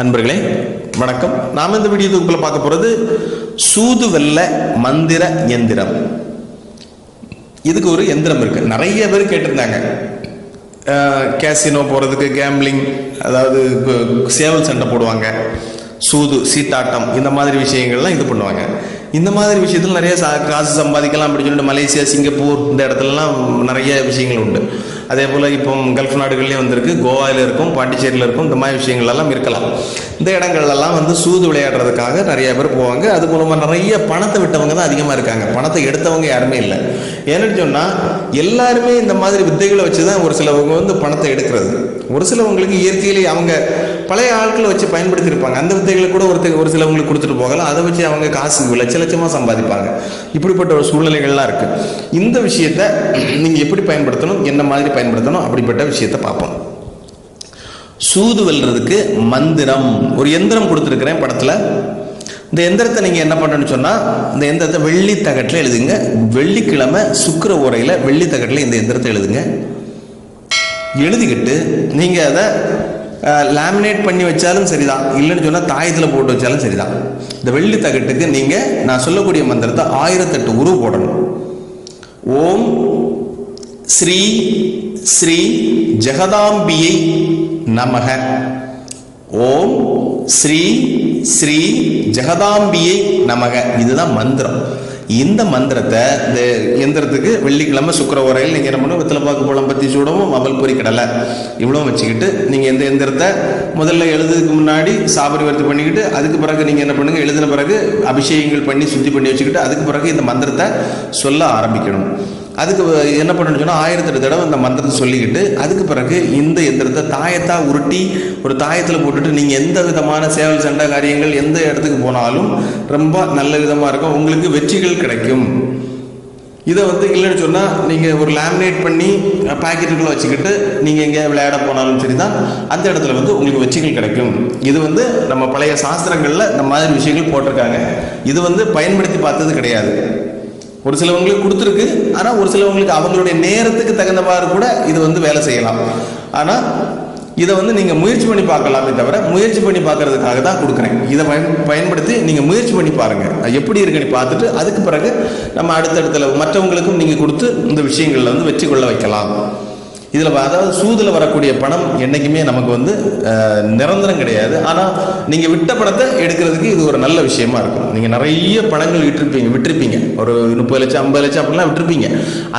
அன்பர்களே வணக்கம். நாம் இந்த வீடியோ தொகுப்பில் பார்க்க போகிறது சூது வெல்ல மந்திர எந்திரம். இதுக்கு ஒரு எந்திரம் இருக்கு. நிறைய பேர் கேட்டிருந்தாங்க. கேசினோ போகிறதுக்கு கேம்லிங் அதாவது சேவல் சண்டை போடுவாங்க. சூது சீட்டாட்டம் இந்த மாதிரி விஷயங்கள்லாம் இது பண்ணுவாங்க. இந்த மாதிரி விஷயத்தில் நிறைய சா காசு சம்பாதிக்கலாம் அப்படின்னு சொல்லிட்டு மலேசியா சிங்கப்பூர் இந்த இடத்துலலாம் நிறைய விஷயங்கள் உண்டு. அதே போல் இப்போ கல்ஃப் நாடுகள்லேயும் வந்திருக்கு. கோவாவில் இருக்கும் பாண்டிச்சேரியில் இருக்கும் இந்த மாதிரி விஷயங்கள் எல்லாம் இருக்கலாம். இந்த இடங்கள்லாம் வந்து சூது விளையாடுறதுக்காக நிறைய பேர் போவாங்க. அது மூலமாக நிறைய பணத்தை விட்டவங்க தான் அதிகமாக இருக்காங்க. பணத்தை எடுத்தவங்க யாருமே இல்லை. ஏன்னு சொன்னால் எல்லாருமே இந்த மாதிரி வித்தைகளை வச்சு தான் ஒரு சிலவங்க வந்து பணத்தை எடுக்கிறது. ஒரு சிலவங்களுக்கு இயற்கையிலேயே அவங்க பழைய ஆட்களை வச்சு பயன்படுத்தியிருப்பாங்க. அந்த வித்தைகளை கூட ஒருத்தர் ஒரு சிலவங்களுக்கு கொடுத்துட்டு போகலாம். அதை வச்சு அவங்க காசு லட்ச லட்சமாக சம்பாதிப்பாங்க. இப்படிப்பட்ட ஒரு சூழ்நிலைகள்லாம் இருக்கு. இந்த விஷயத்த நீங்கள் எப்படி பயன்படுத்தணும் என்ன மாதிரி பயன்படுத்தணும் அப்படிப்பட்ட விஷயத்த பார்ப்போம். சூது வெல்றதுக்கு மந்திரம். ஒரு எந்திரம் கொடுத்துருக்குறேன் படத்தில். இந்த எந்திரத்தை நீங்கள் என்ன பண்ணணும்னு சொன்னால் இந்த எந்திரத்தை வெள்ளி தகட்டில் எழுதுங்க. வெள்ளிக்கிழமை சுக்கிர உரையில் வெள்ளி தகட்டில் இந்த எந்திரத்தை எழுதுங்க. எழுதிக்கிட்டு நீங்கள் அதை லேமினேட் பண்ணி வச்சாலும் சரிதான். இல்லைன்னு சொன்னால் தாயத்தில் போட்டு வச்சாலும் சரிதான். இந்த வெள்ளி தகட்டுக்கு நீங்கள் நான் சொல்லக்கூடிய மந்திரத்தை ஆயிரத்தெட்டு உருவு போடணும். ஓம் ஸ்ரீ ஸ்ரீ ஜெகதாம்பியை நமக. ஓம் ஸ்ரீ ஸ்ரீ ஜெகதாம்பியை நமக. இதுதான் மந்திரம். இந்த மந்திரத்தை இந்த எந்திரத்துக்கு வெள்ளிக்கிழமை சுக்கர உரையில் நீங்கள் என்ன பண்ணும் வெத்தலைப்பாக்கு பழம் பத்தி சூடவும் அவல் பொறி கடலை இவ்வளோ வச்சுக்கிட்டு நீங்கள் எந்த எந்திரத்தை முதல்ல எழுதுறதுக்கு முன்னாடி சாபரிவர்த்தி பண்ணிக்கிட்டு அதுக்கு பிறகு நீங்கள் என்ன பண்ணுங்கள் எழுதின பிறகு அபிஷேகங்கள் பண்ணி சுத்தி பண்ணி வச்சுக்கிட்டு அதுக்கு பிறகு இந்த மந்திரத்தை சொல்ல ஆரம்பிக்கணும். அதுக்கு என்ன பண்ணணும்னு சொன்னால் ஆயிரத்தெட்டு தடவை இந்த மந்திரத்தை சொல்லிக்கிட்டு அதுக்கு பிறகு இந்த எந்திரத்தை தாயத்தா உருட்டி ஒரு தாயத்தில் போட்டுட்டு நீங்கள் எந்த விதமான சேவல் சண்டை காரியங்கள் எந்த இடத்துக்கு போனாலும் ரொம்ப நல்ல விதமாக இருக்கும். உங்களுக்கு வெற்றிகள் கிடைக்கும். இதை வந்து இல்லைன்னு சொன்னால் நீங்கள் ஒரு லேமினேட் பண்ணி பாக்கெட்டுக்குள்ளே வச்சுக்கிட்டு நீங்கள் எங்கேயா விளையாட போனாலும் சரி தான் அந்த இடத்துல வந்து உங்களுக்கு வெற்றிகள் கிடைக்கும். இது வந்து நம்ம பழைய சாஸ்திரங்களில் இந்த மாதிரி விஷயங்கள் போட்டிருக்காங்க. இது வந்து பயன்படுத்தி பார்த்தது கிடையாது. ஒரு சிலவங்களுக்கு கொடுத்துருக்கு. ஆனால் ஒரு சிலவங்களுக்கு அவங்களுடைய நேரத்துக்கு தகுந்தவாறு கூட இது வந்து வேலை செய்யலாம். ஆனால் இதை வந்து நீங்கள் முயற்சி பண்ணி பார்க்கலாமே தவிர முயற்சி பண்ணி பார்க்கறதுக்காக தான் கொடுக்குறேன். இதை பயன் பயன்படுத்தி நீங்கள் முயற்சி பண்ணி பாருங்கள் அது எப்படி இருக்குன்னு பார்த்துட்டு அதுக்கு பிறகு நம்ம அடுத்தடுத்த மற்றவங்களுக்கும் நீங்கள் கொடுத்து இந்த விஷயங்களில் வந்து வெற்றி கொள்ள வைக்கலாம். இதில் அதாவது சூதில் வரக்கூடிய பணம் என்றைக்குமே நமக்கு வந்து நிரந்தரம் கிடையாது. ஆனால் நீங்கள் விட்ட பணத்தை எடுக்கிறதுக்கு இது ஒரு நல்ல விஷயமா இருக்கும். நீங்கள் நிறைய பணங்கள் விட்டுருப்பீங்க விட்டிருப்பீங்க. ஒரு முப்பது லட்சம் ஐம்பது லட்சம் அப்படிலாம் விட்டுருப்பீங்க.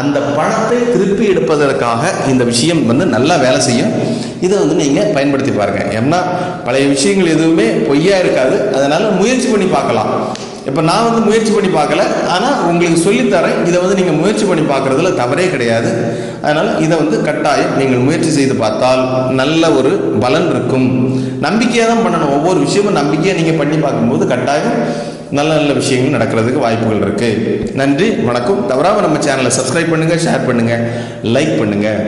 அந்த பணத்தை திருப்பி எடுப்பதற்காக இந்த விஷயம் வந்து நல்லா வேலை செய்யும். இதை வந்து நீங்கள் பயன்படுத்தி பாருங்கள் ஏன்னா பழைய விஷயங்கள் எதுவுமே பொய்யா இருக்காது. அதனால் முயற்சி பண்ணி பார்க்கலாம். இப்போ நான் வந்து முயற்சி பண்ணி பார்க்கல. ஆனால் உங்களுக்கு சொல்லித்தரேன் இதை வந்து நீங்கள் முயற்சி பண்ணி பார்க்குறதுல தவறே கிடையாது. அதனால் இதை வந்து கட்டாயம் நீங்கள் முயற்சி செய்து பார்த்தால் நல்ல ஒரு பலன் இருக்கும். நம்பிக்கையாக தான் பண்ணணும். ஒவ்வொரு விஷயமும் நம்பிக்கையாக நீங்கள் பண்ணி பார்க்கும்போது கட்டாயம் நல்ல நல்ல விஷயங்கள் நடக்கிறதுக்கு வாய்ப்புகள் இருக்குது நன்றி வணக்கம். தவறாமல் நம்ம சேனலை சப்ஸ்கிரைப் பண்ணுங்கள் ஷேர் பண்ணுங்கள் லைக் பண்ணுங்கள்